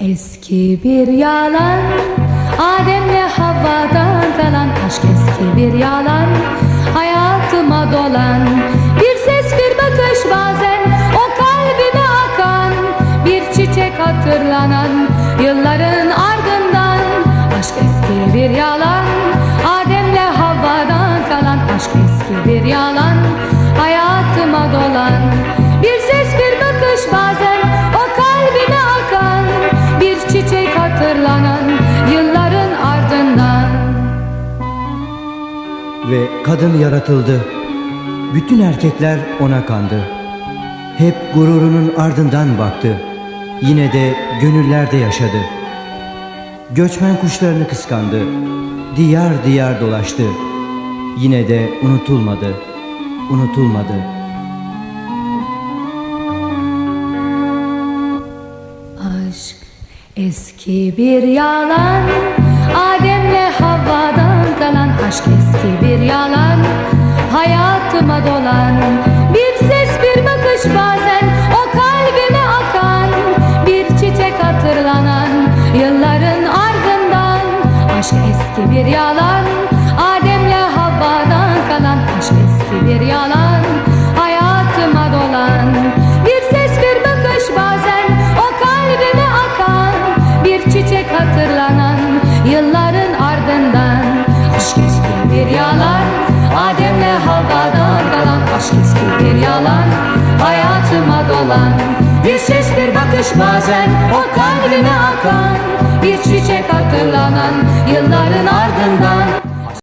Eski bir yalan Adem'le Havva'dan kalan Aşk. Eski bir yalan Hayatıma dolan. Bir ses bir bakış bazen O kalbime akan. Bir çiçek hatırlanan Yılların Ve kadın yaratıldı. Bütün erkekler ona kandı. Hep gururunun ardından baktı. Yine de gönüllerde yaşadı. Göçmen kuşlarını kıskandı. Diyar diyar dolaştı. Yine de unutulmadı. Unutulmadı. Aşk eski bir yalan Aşk eski bir yalan Hayatıma dolan. Bir ses bir bakış bazen O kalbime akan. Bir çiçek hatırlanan Yılların ardından. Aşk eski bir yalan Adem'le Havva'dan kalan. Aşk eski bir yalan Hayatıma dolan. Bir ses bir bakış bazen O kalbime akan. Bir çiçek hatırlanan Yılların ardından bir yalan. Adem'le Havva'dan kalan Aşk eski bir yalan. Hayatıma dolan Bir ses bir bakış bazen O kalbime akan. Bir çiçek hatırlanan Yılların ardından